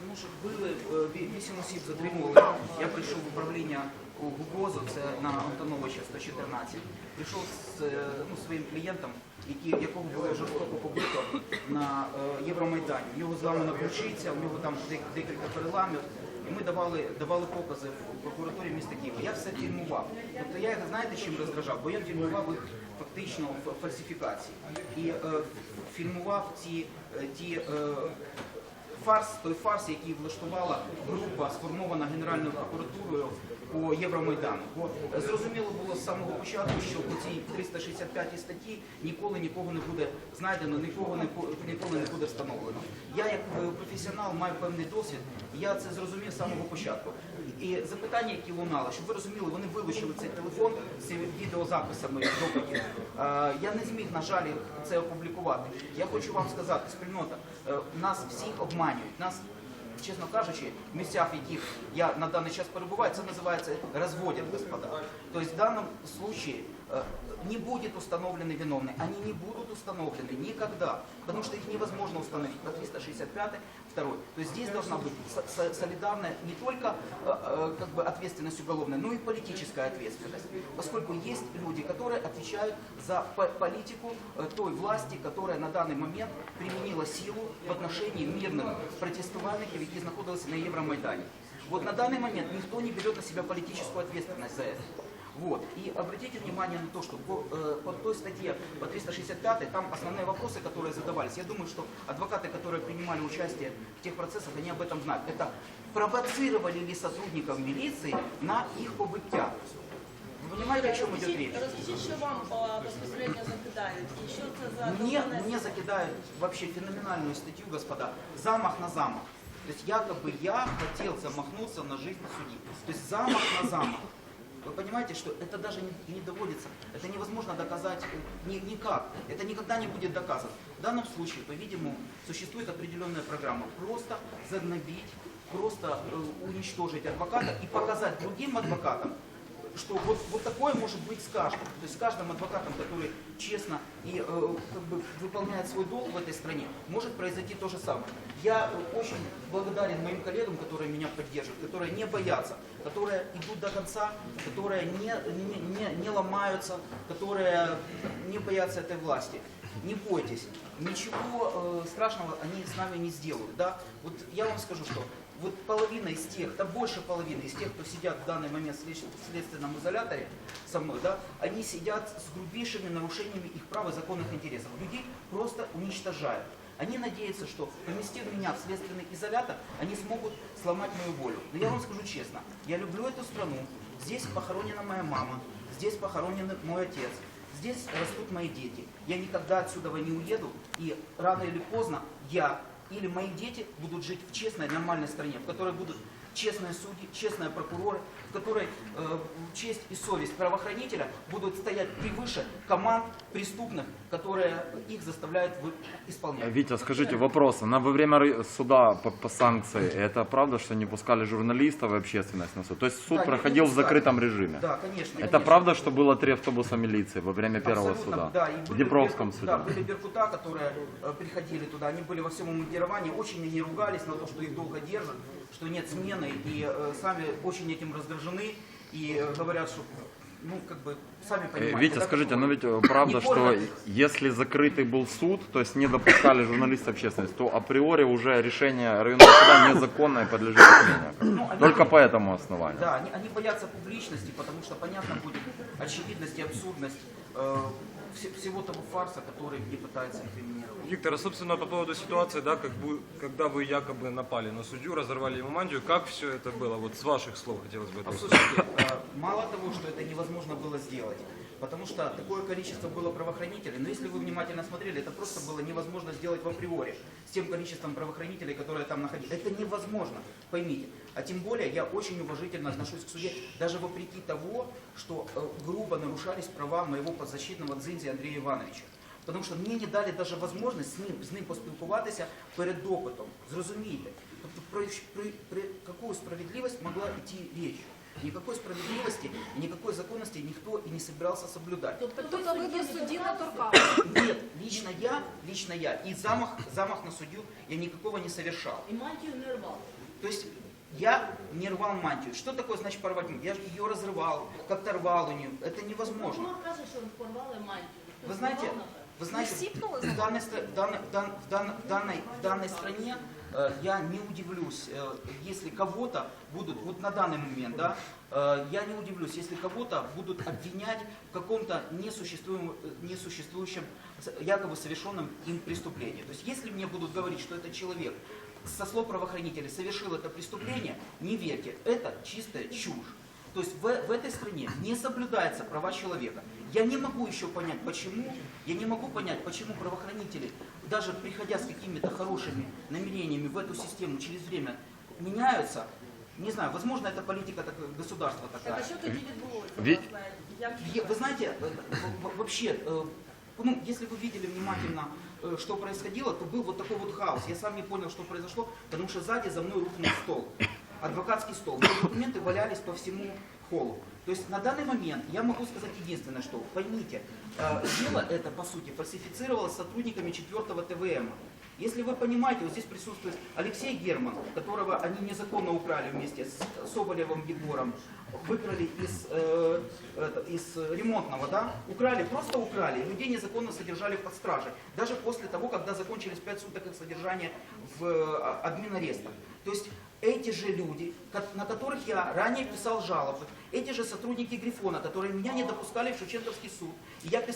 Тому що били, е, вісім осіб затримували. Я прийшов в управління у ГУГОЗу, це на Антоновича 114. Прийшов з е, ну, своїм клієнтом, які, якого було жорстоко побито на е, Євромайдані. У нього зламана ключиця, у нього там декілька переламів. Ми давали, давали покази в прокуратурі міста Києва. Я все фільмував. Тобто я їх знаєте, чим роздражав? Бо я фільмував їх фактично фальсифікації. І е, фільмував ті, е, ті е, фарс, той фарс, який влаштувала група, сформована Генеральною прокуратурою по Євромайдану. Бо е, зрозуміло було з самого початку, що по цій 365 статті ніколи нікого не буде знайдено, нікого не ніколи не буде встановлено. Я як е, професіонал маю певний досвід, і я це зрозумів з самого початку. І запитання, які лунали, щоб ви розуміли, вони вилучили цей телефон з відеозаписами доказів. Е, Я не зміг, на жаль, це опублікувати. Я хочу вам сказати, спільнота, нас всіх обманюють. Нас, чесно кажучи, в місцях, яких я на даний час перебуваю, це називається розводять, господа. Тобто в случае э, не будет установлены виновные. Они не будут установлены никогда, потому что их невозможно установить по 365 второй. То есть здесь должна быть со- со- солидарная не только э, э, как бы ответственность уголовная, но и политическая ответственность. Поскольку есть люди, которые отвечают за по- политику э, той власти, которая на данный момент применила силу в отношении мирных протестувальников, які знаходилися на Євромайдані. Вот на данный момент никто не берет на себя политическую ответственность за это. Вот. И обратите внимание на то, что по, э, по той статье, по 365, там основные вопросы, которые задавались, я думаю, что адвокаты, которые принимали участие в тех процессах, они об этом знают. Это провоцировали ли сотрудников милиции на их побыття. Вы понимаете, о чем идет речь? Що вам і що це за Мне, мне закидают вообще феноменальную статью, господа, замах на замах. То есть якобы я хотел замахнуться на жизнь судьи. То есть замах на замах. Вы понимаете, что это даже не, не доводится, это невозможно доказать э, ни- никак, это никогда не будет доказано. В данном случае, по-видимому, существует определенная программа. Просто загнобить, просто э, уничтожить адвоката и показать другим адвокатам, что вот, вот такое может быть с каждым. То есть с каждым адвокатом, который честно и э, как бы выполняет свой долг в этой стране, может произойти то же самое. Я э, очень благодарен моим коллегам, которые меня поддерживают, которые не боятся, которые идут до конца, которые не, не, не, не ломаются, которые не боятся этой власти. Не бойтесь, ничего э, страшного они с нами не сделают. Да? Вот я вам скажу, что вот половина из тех, да больше половины из тех, кто сидят в данный момент в следственном изоляторе со мной, да, они сидят с грубейшими нарушениями их прав и законных интересов. Людей просто уничтожают. Они надеются, что поместив меня в следственный изолятор, они смогут сломать мою волю. Но я вам скажу честно, я люблю эту страну. Здесь похоронена моя мама, здесь похоронен мой отец. Здесь растут мои дети. Я никогда отсюда не уеду, и рано или поздно я или мои дети будут жить в честной, нормальной стране, в которой будут честные судьи, честные прокуроры, в которой э, честь и совесть правоохранителя будут стоять превыше команд преступных, которые их заставляют исполнять. Витя, скажите, вопрос. На, во время суда по, по санкции, это правда, что не пускали журналистов и общественность на суд? То есть суд Да, проходил в закрытом режиме? Да, конечно. Это конечно. правда, что было три автобуса милиции во время первого Абсолютно, суда? Да, и в были Днепровском беркут- суде? Да, были беркута, которые э, приходили туда, они были во всем мундировании, очень они ругались на то, что их долго держат, что нет смены, и э, сами очень этим раздражены, и э, говорят, что, ну, как бы, сами Э, понимаете. Витя, да, скажите, ну ведь э, правда, что если закрытый был суд, то есть не допускали журналистов общественность, то априори уже решение районного суда незаконное подлежит отмене. Ну, они- Только по этому основанию. Да, они, они боятся публичности, потому что понятно будет очевидность и абсурдность э, всего того фарса, который не пытается инкриминировать. Виктор, а собственно по поводу ситуации, да, как бы, когда вы якобы напали на судью, разорвали ему мантию, как все это было? Вот с ваших слов хотелось бы. Послушайте, э, мало того, что это невозможно было сделать, потому что такое количество было правоохранителей, но если вы внимательно смотрели, это просто было невозможно сделать в априори с тем количеством правоохранителей, которые там находились. Это невозможно, поймите. А тем более я очень уважительно отношусь к суде, даже вопреки того, что э, грубо нарушались права моего подзащитного Дзинзи Андрея Ивановича. Тому що мені не дали навіть можливість з ним, з ним поспілкуватися перед допитом. Зрозумійте. Тобто про, про, про яку справедливість могла йти річ. никакой справедливости и никакой законности никто и не собирался соблюдать. Тобто Тобто ви ви до судді судді не не торкалися? торкали. Нет, лично я, лично я и замах, замах на судью я никакого не совершал. І мантію не рвав. То есть я не рвал мантию. Что такое значит порвать мантию? Я же ее разрывал, как-то рвал у нее. Это невозможно. Прокурор каже, що порвали мантію. Вы знаете, вы знаете, в данной, в данной, в дан- в дан- в данной, в данной стране э, я не удивлюсь, э, если кого-то будут, вот на данный момент, да, э, я не удивлюсь, если кого-то будут обвинять в каком-то несуществующем, с- якобы совершенном им преступлении. То есть если мне будут говорить, что этот человек со слов правоохранителей совершил это преступление, не верьте, это чистая чушь. То есть в, в этой стране не соблюдаются права человека. Я не могу еще понять, почему, я не могу понять, почему правоохранители, даже приходя с какими-то хорошими намерениями в эту систему через время меняются. Не знаю, возможно, это политика так- государства Так, такая. а що тоді відбулося? Ві- власне? Як Е- Вы знаете, э, в- в- вообще, э, ну, если вы видели внимательно, э, что происходило, то был вот такой вот хаос. Я сам не понял, что произошло, потому что сзади за мной рухнул стол, адвокатский стол. Мои документы валялись по всему холлу. То есть на данный момент я могу сказать единственное, что поймите, э, дело это, по сути, фальсифицировалось сотрудниками 4 ТВМ. Если вы понимаете, вот здесь присутствует Алексей Герман, которого они незаконно украли вместе с Соболевым Егором, выкрали из, э, из ремонтного, да, украли, просто украли, людей незаконно содержали под стражей, даже после того, когда закончились 5 суток их содержания в э, админарестах. То есть эти же люди, на которых я ранее писал жалобы, эти же сотрудники Грифона, которые меня не допускали в Шевченковский суд, и я писал